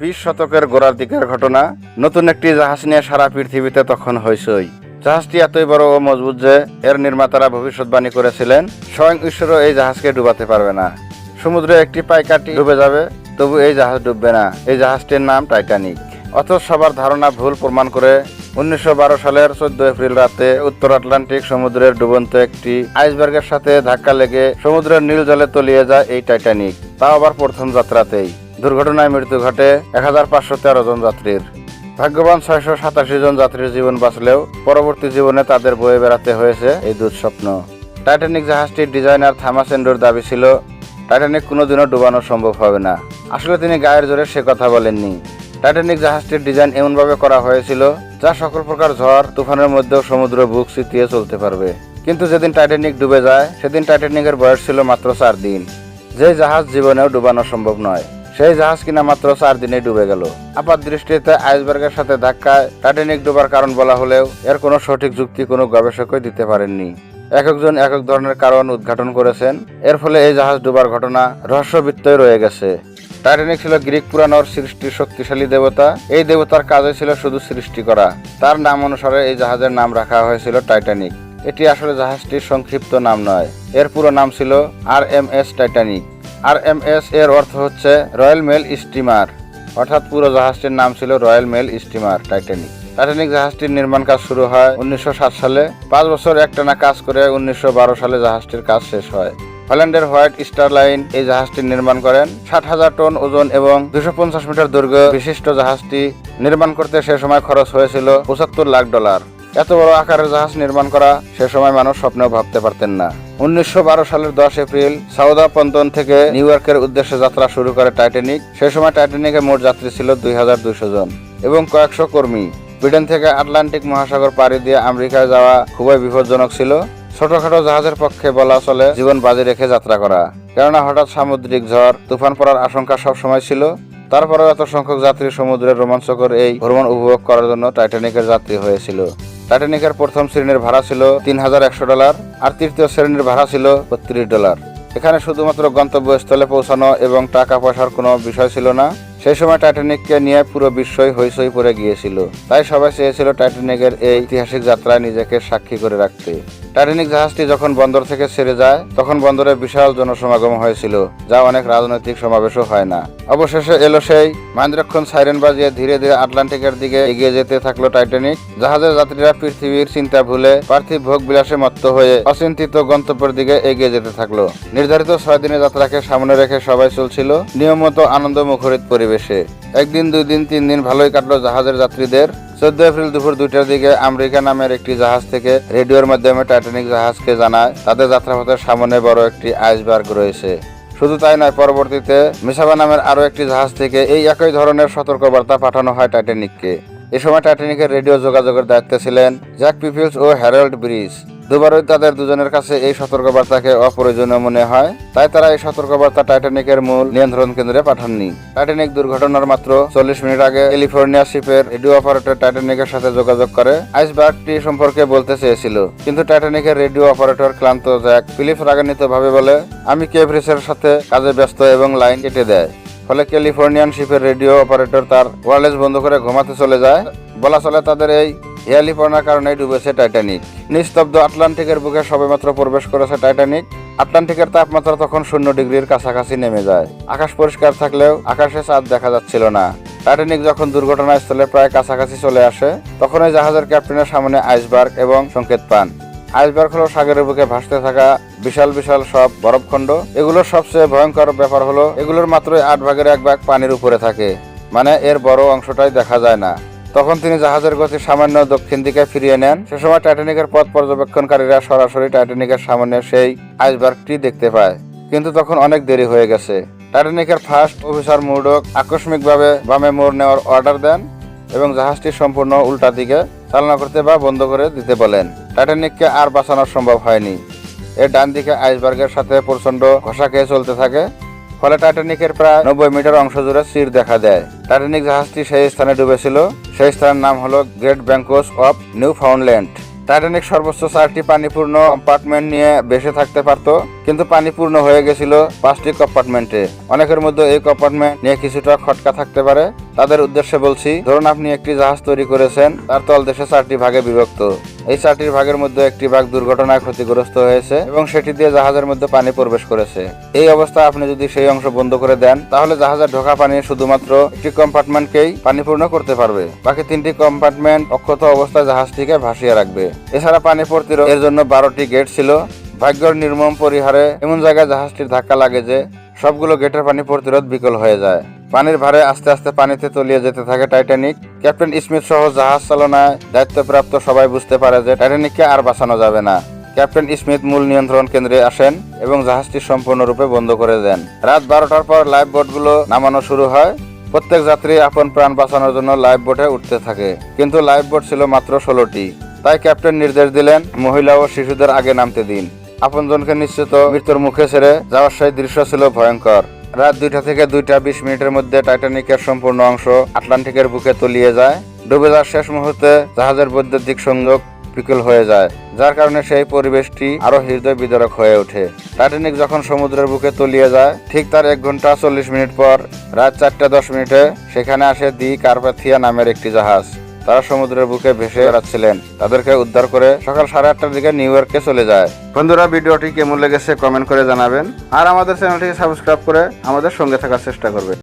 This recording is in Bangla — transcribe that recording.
বিশ শতকের গোড়ার দিকের ঘটনা, নতুন একটি জাহাজ নিয়ে সারা পৃথিবীতে তখন হইসই জাহাজটি এতই বড় ও মজবুত যে, এর নির্মাতারা ভবিষ্যৎবাণী করেছিলেন, স্বয়ং ঈশ্বরও এই জাহাজকে ডুবাতে পারবে না। সমুদ্রে একটি পাইকাটি ডুবে যাবে, তবু এই জাহাজ ডুববে না। এই জাহাজটির নাম টাইটানিক। অথচ সবার ধারণা ভুল প্রমাণ করে উনিশশো বারো সালের চোদ্দ এপ্রিল রাতে উত্তর আটলান্টিক সমুদ্রের ডুবন্ত একটি আইসবার্গের সাথে ধাক্কা লেগে সমুদ্রের নীল জলে তলিয়ে যায় এই টাইটানিক। তাও আবার প্রথম যাত্রাতেই। দুর্ঘটনায় মৃত্যু ঘটে এক হাজার পাঁচশো তেরো জন যাত্রীর। ভাগ্যবান ছয়শো সাতাশি জন যাত্রীর জীবন বাঁচলেও পরবর্তী জীবনে তাদের বয়ে বেড়াতে হয়েছে এই দুঃস্বপ্ন। টাইটানিক জাহাজটির ডিজাইনার থামাস এন্ডোর দাবি ছিল, টাইটানিক কোনোদিনও ডুবানো সম্ভব হবে না। আসলে তিনি গায়ের জোরে সে কথা বলেননি। টাইটানিক জাহাজটির ডিজাইন এমনভাবে করা হয়েছিল, যা সকল প্রকার ঝড়, তুফানের মধ্যেও সমুদ্র বুক সিটিয়ে চলতে পারবে। কিন্তু যেদিন টাইটানিক ডুবে যায়, সেদিন টাইটানিকের বয়স ছিল মাত্র চার দিন। যে জাহাজ জীবনেও ডুবানো সম্ভব নয়। সেই জাহাজ কিনা মাত্র চার দিনে ডুবে গেল। আপাত দৃষ্টিতে আইসবার্গের সাথে ধাক্কায় টাইটানিক ডুবার কারণ বলা হলেও এর কোনো সঠিক যুক্তি কোনো গবেষকই দিতে পারেননি। এক একজন এক এক ধরনের কারণ উদ্ঘাটন করেছেন। এর ফলে এই জাহাজ ডুবার ঘটনা রহস্যবৃত্তই রয়ে গেছে। টাইটানিক ছিল গ্রিক পুরাণর সৃষ্টির শক্তিশালী দেবতা। এই দেবতার কাজে ছিল শুধু সৃষ্টি করা। তার নাম অনুসারে এই জাহাজের নাম রাখা হয়েছিল টাইটানিক। এটি আসলে জাহাজটির সংক্ষিপ্ত নাম নয়। এর পুরো নাম ছিল R M S Titanic. R M S এর অর্থ হচ্ছে রয়্যাল মেল স্টিমার অর্থাৎ পুরো জাহাজটির নাম ছিল royal mail steamer Titanic Titanic জাহাজটির নির্মাণ কাজ শুরু হয় উনিশশো সাত সালে। পাঁচ বছর একটানা কাজ করে উনিশশো বারো সালে জাহাজটির কাজ শেষ হয়। হল্যান্ডের হোয়াইট স্টার লাইন এই জাহাজটি নির্মাণ করেন। ষাট হাজার টন ওজন এবং দুশো পঞ্চাশ মিটার দৈর্ঘ্য বিশিষ্ট জাহাজটি নির্মাণ করতে সে সময় খরচ হয়েছিল পঁচাত্তর লাখ ডলার। এত বড় আকারের জাহাজ নির্মাণ করা সে সময় মানুষ স্বপ্নেও ভাবতে পারতেন না। উনিশশো বারো সালের দশ এপ্রিল সাউদা পন্তন থেকে নিউ ইয়র্কের উদ্দেশ্যে যাত্রা শুরু করে টাইটানিক। সে সময় টাইটানিকের মোট যাত্রী ছিল দুই হাজার দুইশো জন এবং কয়েকশো কর্মী। ব্রিটেন থেকে আটলান্টিক মহাসাগর পাড়ি দিয়ে আমেরিকায় যাওয়া খুবই বিপজ্জনক ছিল। ছোটখাটো জাহাজের পক্ষে বলা চলে জীবন বাজি রেখে যাত্রা করা। কেননা হঠাৎ সামুদ্রিক ঝড়, তুফান পড়ার আশঙ্কা সবসময় ছিল। তারপরেও এত সংখ্যক যাত্রী সমুদ্রের রোমাঞ্চকর এই ভ্রমণ উপভোগ করার জন্য টাইটানিকের যাত্রী হয়েছিল। টাইটানিকের প্রথম শ্রেণির ভাড়া ছিল তিন হাজার একশো ডলার আর তৃতীয় শ্রেণির ভাড়া ছিল বত্রিশ ডলার। এখানে শুধুমাত্র গন্তব্যস্থলে পৌঁছানো এবং টাকা পয়সার কোনো বিষয় ছিল না। সেই সময় টাইটানিককে নিয়ে পুরো বিশ্বই হইচই পড়ে গিয়েছিল। তাই সবাই চেয়েছিল টাইটানিকের এই ঐতিহাসিক যাত্রায় নিজেকে সাক্ষী করে রাখতে। টাইটানিক জাহাজটি যখন বন্দর থেকে ছেড়ে যায়, তখন বন্দরে বিশাল জনসমাগম হয়েছিল, যা অনেক রাজনৈতিক সমাবেশও হয় না। অবশেষে এলো সেই মাহেন্দ্রক্ষণ সাইরেন বাজিয়ে ধীরে ধীরে আটলান্টিকের দিকে এগিয়ে যেতে থাকল টাইটানিক জাহাজের যাত্রীরা পৃথিবীর চিন্তা ভুলে পার্থিব ভোগ বিলাসে মত্ত হয়ে অচিন্তিত গন্তব্যের দিকে এগিয়ে যেতে থাকল। নির্ধারিত ছয় দিনের যাত্রাকে সামনে রেখে সবাই চলছিল নিয়মিত আনন্দ মুখরিত পরিবেশে। একদিন দুই দিন তিন দিন ভালোই কাটলো জাহাজের যাত্রীদের। চোদ্দ এপ্রিল দুপুর দুইটার দিকে আমেরিকা নামের একটি জাহাজ থেকে রেডিওর মাধ্যমে টাইটানিক জাহাজকে জানায়। তাদের যাত্রাপথের সামনে বড় একটি আইসবার্গ রয়েছে। শুধু তাই নয়, পরবর্তীতে মিসাবা নামের আরও একটি জাহাজ থেকে এই একই ধরনের সতর্কবার্তা পাঠানো হয় টাইটানিককে। এ সময় টাইটানিকের রেডিও যোগাযোগের দায়িত্বে ছিলেন জ্যাক পিপিলস ও হ্যারল্ড ব্রিজ। দুবারই তাদের দুজনের কাছে এই সতর্কবার্তাকে অপ্রয়োজনীয় মনে হয়, তাই তারা এই সতর্কবার্তা টাইটানিকের মূল নিয়ন্ত্রণ কেন্দ্রে পাঠাননি। টাইটানিক দুর্ঘটনার মাত্র চল্লিশ মিনিট আগে ক্যালিফোর্নিয়া শিপের রেডিও অপারেটর টাইটানিকের সাথে যোগাযোগ করে আইসবার্গটি সম্পর্কে বলতে চেয়েছিল। কিন্তু টাইটানিকের রেডিও অপারেটর ক্লান্ত জ্যাক ফিলিপ রাগান্বিত ভাবে বলে, আমি কেভরিসের সাথে কাজে ব্যস্ত এবং লাইন কেটে দেয়। ফলে ক্যালিফোর্নিয়ান শিপের রেডিও অপারেটর তার ওয়ারলেস বন্ধ করে ঘুমাতে চলে যায়। বলা চলে তাদের এই হেয়ালি পড়ার কারণে ডুবেছে টাইটানিক। নিস্তব্ধ আটলান্টিকের বুকে সবেমাত্র প্রবেশ করেছে টাইটানিক। আটলান্টিকের তাপমাত্রা তখন শূন্য ডিগ্রির কাছাকাছি নেমে যায়। আকাশ পরিষ্কার থাকলেও আকাশে চাঁদ দেখা যাচ্ছিল না। টাইটানিক যখন দুর্ঘটনাস্থলে প্রায় কাছাকাছি চলে আসে তখন ওই জাহাজের ক্যাপ্টেনের সামনে আইসবার্গ এবং সংকেত পান। আইসবার্গ হলো সাগরের বুকে ভাসতে থাকা বিশাল বিশাল সব বরফখণ্ড এগুলোর সবচেয়ে ভয়ঙ্কর ব্যাপার হলো, এগুলোর মাত্র আট ভাগের এক ভাগ পানির উপরে থাকে। মানে এর বড় অংশটাই দেখা যায় না। তখন তিনি জাহাজের গতি সামান্য দক্ষিণ দিকে ফিরিয়ে নেন। সে সময় টাইটানিকের পথ পর্যবেক্ষণকারীরা সরাসরি টাইটানিকের সামনে সেই আইসবার্গটি দেখতে পায়। কিন্তু তখন অনেক দেরি হয়ে গেছে। টাইটানিকের ফার্স্ট অফিসার মুরডক আকস্মিকভাবে বামে মোড় নেওয়ার অর্ডার দেন এবং জাহাজটি সম্পূর্ণ উল্টা দিকে চালনা করতে বা বন্ধ করে দিতে বলেন। টাইটানিককে আর বাঁচানো সম্ভব হয়নি। এর ডান দিকে আইসবার্গের সাথে প্রচণ্ড ঘষা খেয়ে চলতে থাকে। ফলে টাইটানিকের প্রায় নব্বই মিটার অংশ জুড়ে চির দেখা দেয়। টাইটানিক জাহাজটি সেই স্থানে ডুবেছিল। সেই স্থানের নাম হলো great banks of Newfoundland Titanic সর্বোচ্চ চারটি পানিপূর্ণ কম্পার্টমেন্ট নিয়ে বেঁচে থাকতে পারত, কিন্তু পানিপূর্ণ হয়ে গেছিল পাঁচটি কম্পার্টমেন্টে। অনেকের মধ্যে এই কম্পার্টমেন্ট নিয়ে কিছুটা খটকা থাকতে পারে তাদের উদ্দেশ্যে বলছি, ধরুন আপনি একটি জাহাজ তৈরি করেছেন, তার তল দেশে চারটি ভাগে বিভক্ত। এই চারটির ভাগের মধ্যে একটি ভাগ দুর্ঘটনায় ক্ষতিগ্রস্ত হয়েছে এবং সেটি দিয়ে জাহাজের মধ্যে পানি প্রবেশ করেছে। এই অবস্থায় আপনি যদি সেই অংশ বন্ধ করে দেন, তাহলে জাহাজের ঢোকা পানি শুধুমাত্র একটি কম্পার্টমেন্টকেই পানিপূর্ণ করতে পারবে। বাকি তিনটি কম্পার্টমেন্ট অক্ষত অবস্থায় জাহাজটিকে ভাসিয়ে রাখবে। এছাড়া পানি প্রতিরোধ এর জন্য বারোটি গেট ছিল। ভাগ্যর নির্মম পরিহারে এমন জায়গায় জাহাজটির ধাক্কা লাগে যে সবগুলো গেটের পানি প্রতিরোধ বিকল হয়ে যায়। পানির ভারে আস্তে আস্তে পানিতে তলিয়ে যেতে থাকে টাইটানিক ক্যাপ্টেন স্মিথ সহ জাহাজ চালনায় দায়িত্বপ্রাপ্ত সবাই বুঝতে পারে যে টাইটানিককে আর বাঁচানো যাবে না। ক্যাপ্টেন স্মিথ মূল নিয়ন্ত্রণ কেন্দ্রে আসেন এবং জাহাজটি সম্পূর্ণরূপে বন্ধ করে দেন। রাত বারোটার পর লাইফ বোটগুলো নামানো শুরু হয়। প্রত্যেক যাত্রী আপন প্রাণ বাঁচানোর জন্য লাইফ বোটে উঠতে থাকে। কিন্তু লাইফ বোট ছিল মাত্র ষোলোটি। তাই ক্যাপ্টেন নির্দেশ দিলেন মহিলা ও শিশুদের আগে নামতে দিন। আপনজনকে নিশ্চিত মৃত্যুর মুখে ছেড়ে যাওয়ার সেই দৃশ্য ছিল ভয়ঙ্কর। রাত দুইটা থেকে দুইটা বিশ মিনিটের মধ্যে টাইটানিকের সম্পূর্ণ অংশ আটলান্টিকের বুকে তলিয়ে যায়। ডুবে যাওয়ার শেষ মুহূর্তে জাহাজের বৈদ্যুতিক সংযোগ বিকল হয়ে যায়, যার কারণে সেই পরিবেশটি আরও হৃদয় বিদারক হয়ে ওঠে। টাইটানিক যখন সমুদ্রের বুকে তলিয়ে যায়, ঠিক তার এক ঘণ্টা চল্লিশ মিনিট পর রাত চারটা দশ মিনিটে সেখানে আসে দি কার্পাথিয়া নামের একটি জাহাজ। তারা সমুদ্রের বুকে ভেসে বেড়াচ্ছিলেন। তাদেরকে উদ্ধার করে সকাল সাড়ে আটটার দিকে নিউ ইয়র্কে চলে যায়। বন্ধুরা, ভিডিওটি কেমন লেগেছে কমেন্ট করে জানাবেন। আর আমাদের চ্যানেলটিকে সাবস্ক্রাইব করে আমাদের সঙ্গে থাকার চেষ্টা করবেন।